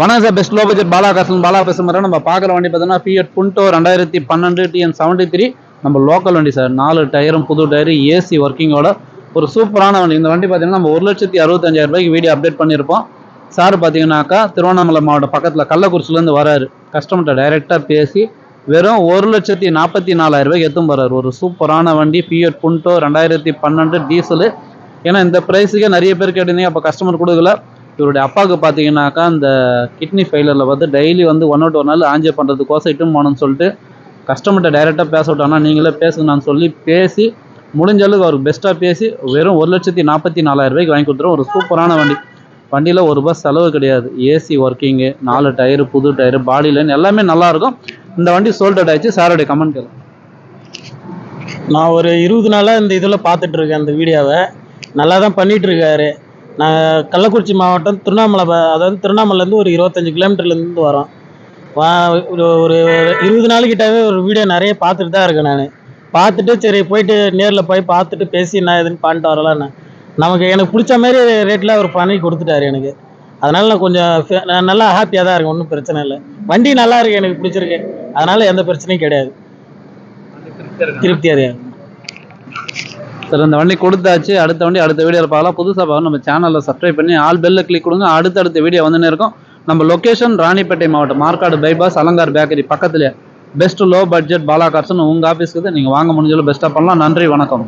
வணக்கம் sir. Best low budget Bala காசன் பாலா பேசுகிற நம்ம பார்க்குற வண்டி பார்த்தீங்கன்னா ஃபியட் புண்டோ ரெண்டாயிரத்தி பன்னெண்டு டிஎன் செவன்ட்டி த்ரீ நம்ம லோக்கல் வண்டி சார். நாலு டயரும் புது டயரு ஏசி ஒர்க்கிங்கோட ஒரு சூப்பரான வண்டி. இந்த வண்டி பார்த்தீங்கன்னா நம்ம ஒரு லட்சத்தி அறுபத்தஞ்சாயிரம் ரூபாய்க்கு வீடியோ அப்டேட் பண்ணியிருப்போம். சார் பார்த்தீங்கன்னாக்கா திருவண்ணாமலை மாவட்டம் பக்கத்தில் கள்ளக்குறிச்சிலேருந்து வராரு. கஸ்டமர்கிட்ட டைரெக்டாக பேசி வெறும் ஒரு லட்சத்தி நாற்பத்தி நாலாயிரம் ரூபாய்க்கு எத்தும் போகிறார் ஒரு சூப்பரான வண்டி. பிஎட் புண்டோ ரெண்டாயிரத்தி பன்னெண்டு டீசலு ஏன்னா இந்த ப்ரைஸுக்கே நிறைய பேர் கேட்டிருந்தீங்க அப்போ கஸ்டமர் கொடுக்கல. இவருடைய அப்பாவுக்கு பார்த்தீங்கன்னாக்கா அந்த கிட்னி ஃபெயிலரில் பார்த்து டெய்லி வந்து ஒன் அவுட் ஒரு நாள் ஆஞ்சியோ பண்ணுறதுக்கோசம் இட்டும் போனோன்னு சொல்லிட்டு கஸ்டமர்கிட்ட டைரெக்டாக பேச விட்டானா நீங்களே பேசுங்கன்னு சொல்லி பேசி முடிஞ்ச அளவுக்கு அவருக்கு பெஸ்ட்டாக பேசி வெறும் ஒரு லட்சத்தி நாற்பத்தி நாலாயிரம் ரூபாய்க்கு வாங்கி கொடுத்துருவோம். ஒரு சூப்பரான வண்டி. வண்டியில் ஒரு பஸ் செலவு கிடையாது. ஏசி ஒர்க்கிங்கு நாலு டயரு புது டயரு பாடி லைன் எல்லாமே நல்லாயிருக்கும் இந்த வண்டி சோல்டட் ஆயிடுச்சு. சாரோடைய கமெண்ட் கேளு நான் ஒரு இருபது நாளாக இந்த இதில் பார்த்துட்ருக்கேன் அந்த வீடியோவை. நல்லா தான் பண்ணிகிட்ருக்காரு நான் கள்ளக்குறிச்சி மாவட்டம் திருவண்ணாமலை அதாவது திருவண்ணாமலேருந்து ஒரு இருபத்தஞ்சி கிலோமீட்டர்லேருந்து வரோம். வா ஒரு ஒரு இருபது நாளுக்கிட்டவே ஒரு வீடியோ நிறைய பார்த்துட்டு தான் இருக்கேன் நான். பார்த்துட்டு சரி போயிட்டு நேரில் போய் பார்த்துட்டு பேசி என்ன ஏதுன்னு பண்ணிட்டு வரலான்னு நமக்கு எனக்கு பிடிச்ச மாதிரி ரேட்டில் அவர் பண்ணி கொடுத்துட்டாரு எனக்கு. அதனால நான் கொஞ்சம் நான் நல்லா ஹாப்பியாக தான் இருக்கேன் ஒன்றும் பிரச்சனை இல்லை. வண்டி நல்லா இருக்கு எனக்கு பிடிச்சிருக்கு. அதனால எந்த பிரச்சனையும் கிடையாது. திருப்தியாக இருக்கு? சார் இந்த வண்டி கொடுத்தாச்சு. அடுத்த வண்டி அடுத்த வீடியோவில் பார்க்கலாம். புதுசாக பார்க்க நம்ம சேனலில் சப்ஸ்கிரைப் பண்ணி ஆல் பெல்லில் கிளிக் கொடுங்க. அடுத்தடுத்த வீடியோ வந்துன்னு இருக்கும். நம்ம லொக்கேஷன் ராணிப்பேட்டை மாவட்டம். மார்க்காடு பைபாஸ் அலங்கார் பேக்கரி பக்கத்துலேயே பெஸ்ட் லோ பட்ஜெட் பாலா கார்ஸ்னு உங்கள் ஆஃபீஸ்க்கு நீங்கள் வாங்க முடிஞ்சாலும் பெஸ்ட்டாக பண்ணலாம். நன்றி வணக்கம்.